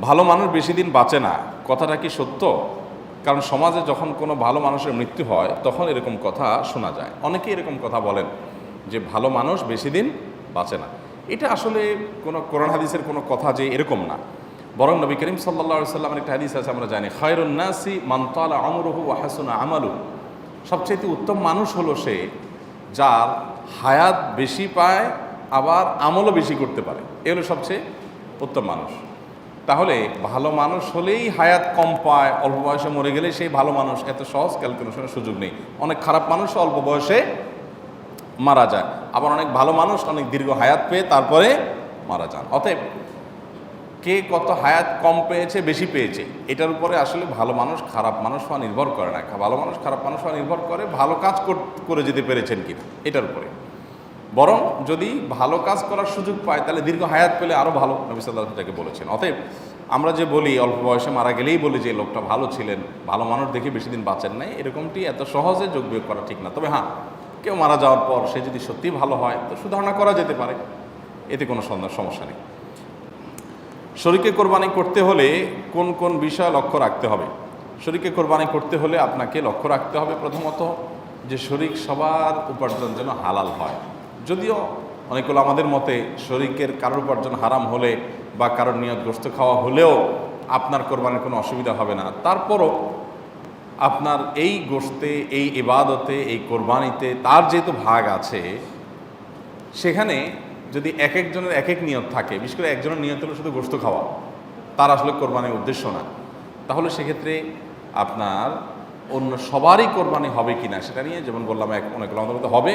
ভালো মানুষ বেশি দিন বাঁচে না, কথাটা কি সত্য? কারণ সমাজে যখন কোনো ভালো মানুষের মৃত্যু হয়, তখন এরকম কথা শোনা যায়। অনেকেই এরকম কথা বলেন যে, ভালো মানুষ বেশি দিন বাঁচে না। এটা আসলে কোনো কোরআন হাদিসের কোনো কথা যে এরকম না। বরং নবী করিম সাল্লা সাল্লামের একটা হাদিস আছে, আমরা জানি খয়রুন্নাসি মান্তালা আমরহু ওয়াহাসুনা আমালু। সবচেয়ে উত্তম মানুষ হলো সে যার হায়াত বেশি পায়, আবার আমলও বেশি করতে পারে। এ হলো সবচেয়ে উত্তম মানুষ। তাহলে ভালো মানুষ হলেই হায়াত কম পায়, অল্প বয়সে মরে গেলে সেই ভালো মানুষ। এত সহজ ক্যালকুলেশনের সুযোগ নেই। অনেক খারাপ মানুষ অল্প বয়সে মারা যায়। আবার অনেক ভালো মানুষ অনেক দীর্ঘ হায়াত পেয়ে তারপরে মারা যান। অতএব কে কত হায়াত কম পেয়েছে, বেশি পেয়েছে, এটার উপরে আসলে ভালো মানুষ খারাপ মানুষ হওয়া নির্ভর করে না। ভালো মানুষ খারাপ মানুষ হওয়া নির্ভর করে ভালো কাজ কর- যেতে পেরেছেন কিনা, এটার উপরে। বরং যদি ভালো কাজ করার সুযোগ পায়, তাহলে দীর্ঘ হায়াত পেলে আরও ভালো, নবী সাল্লাহ তাকে বলেছেন। অতএব আমরা যে বলি, অল্প বয়সে মারা গেলেই বলি যে, লোকটা ভালো ছিলেন, ভালো মানুষ দেখে বেশি দিন বাঁচেন নাই, এরকমটি এত সহজে যোগ বিয়োগ করা ঠিক না। তবে হ্যাঁ কেউ মারা যাওয়ার পর সে যদি সত্যিই ভালো হয়, তো সুধারণা করা যেতে পারে। এতে কোনো সন্দেহ, সমস্যা নেই। শরীকে কোরবানি করতে হলে কোন কোন বিষয় লক্ষ্য রাখতে হবে? শরীকে কোরবানি করতে হলে আপনাকে লক্ষ্য রাখতে হবে প্রথমত যে শরিক সবার উপার্জন যেন হালাল হয়। যদিও অনেকগুলো আমাদের মতে শরিকের কারোর উপার্জন হারাম হলে বা কারোর নিয়ত গোস্ত খাওয়া হলেও আপনার কোরবানির কোনো অসুবিধা হবে না। তারপরও আপনার এই গোস্তে এই ইবাদতে, এই কোরবানিতে তার যেহেতু ভাগ আছে, সেখানে যদি এক একজনের এক এক নিয়ত থাকে, বিশেষ করে একজনের নিয়ত হলো শুধু গোস্ত খাওয়া, তার আসলে কোরবানির উদ্দেশ্য না। তাহলে সেক্ষেত্রে আপনার অন্য সবারই কোরবানি হবে কি না সেটা নিয়ে যেমন বললাম, এক অনেক ওলামাদের মধ্যে হবে,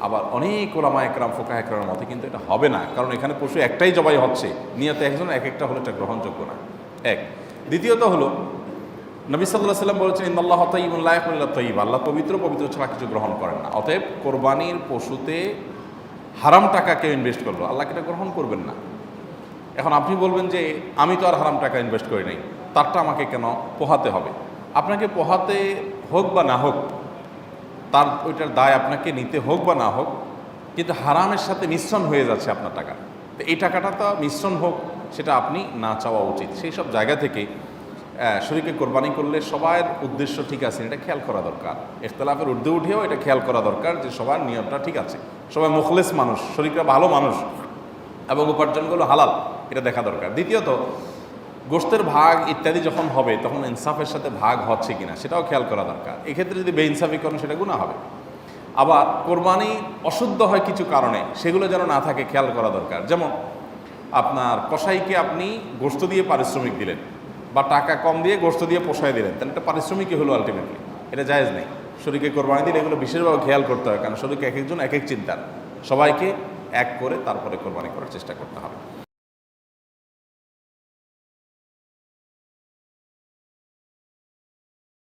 আবার অনেক ওলামা একরাম ফোকা একরামের মতে কিন্তু এটা হবে না। কারণ এখানে পশু একটাই জবাই হচ্ছে নিয়ত একজন এক একটা হলে এটা গ্রহণযোগ্য না। এক। দ্বিতীয়ত হলো, নবী সাল্লাহ সাল্লাম বলেছেন ইন্দাল্লাহ তৈবুল্লাহ তৈব আল্লাহ পবিত্র পবিত্র ছাড়া কিছু গ্রহণ করেন না। অতএব কোরবানির পশুতে হারাম টাকা কেউ ইনভেস্ট করল আল্লাহকে এটা গ্রহণ করবেন না? এখন আপনি বলবেন যে, আমি তো আর হারাম টাকা ইনভেস্ট করি নাই, তারটা আমাকে কেন পোহাতে হবে? আপনাকে পোহাতে হোক বা না হোক, তার ওইটার দায় আপনাকে নিতে হোক বা না হোক, কিন্তু হারামের সাথে মিশ্রণ হয়ে যাচ্ছে আপনার টাকা। তো এই টাকাটা তো মিশ্রণ হোক, সেটা আপনি না চাওয়া উচিত। সেই সব জায়গা থেকে শরীরকে কোরবানি করলে সবার উদ্দেশ্য ঠিক আছে, এটা খেয়াল করা দরকার। ইখতলাফের ঊর্ধ্বে উঠেও এটা খেয়াল করা দরকার যে সবার নিয়মটা ঠিক আছে। সবাই মুখলেস মানুষ, শরীরটা ভালো মানুষ, এবং উপার্জনগুলো হালাল, এটা দেখা দরকার। দ্বিতীয়ত গোষ্ঠের ভাগ ইত্যাদি যখন হবে, তখন ইনসাফের সাথে ভাগ হচ্ছে কিনা সেটাও খেয়াল করা দরকার। এক্ষেত্রে যদি বেইনসাফি করেন, সেটা গুণা হবে। আবার কোরবানি অশুদ্ধ হয় কিছু কারণে, সেগুলো যেন না থাকে, খেয়াল করা দরকার। যেমন আপনার কসাইকে আপনি গোস্ত দিয়ে পারিশ্রমিক দিলেন, বা টাকা কম দিয়ে গোস্ত দিয়ে পোষায় দিলেন, তাহলে একটা পারিশ্রমিকই হলো আলটিমেটলি এটা জায়েজ নেই। শরীরকে কোরবানি দিলে এগুলো বিশেষভাবে খেয়াল করতে হয়, কারণ শরীরকে এক একজন এক এক চিন্তার। সবাইকে এক করে তারপরে কোরবানি করার চেষ্টা করতে হবে।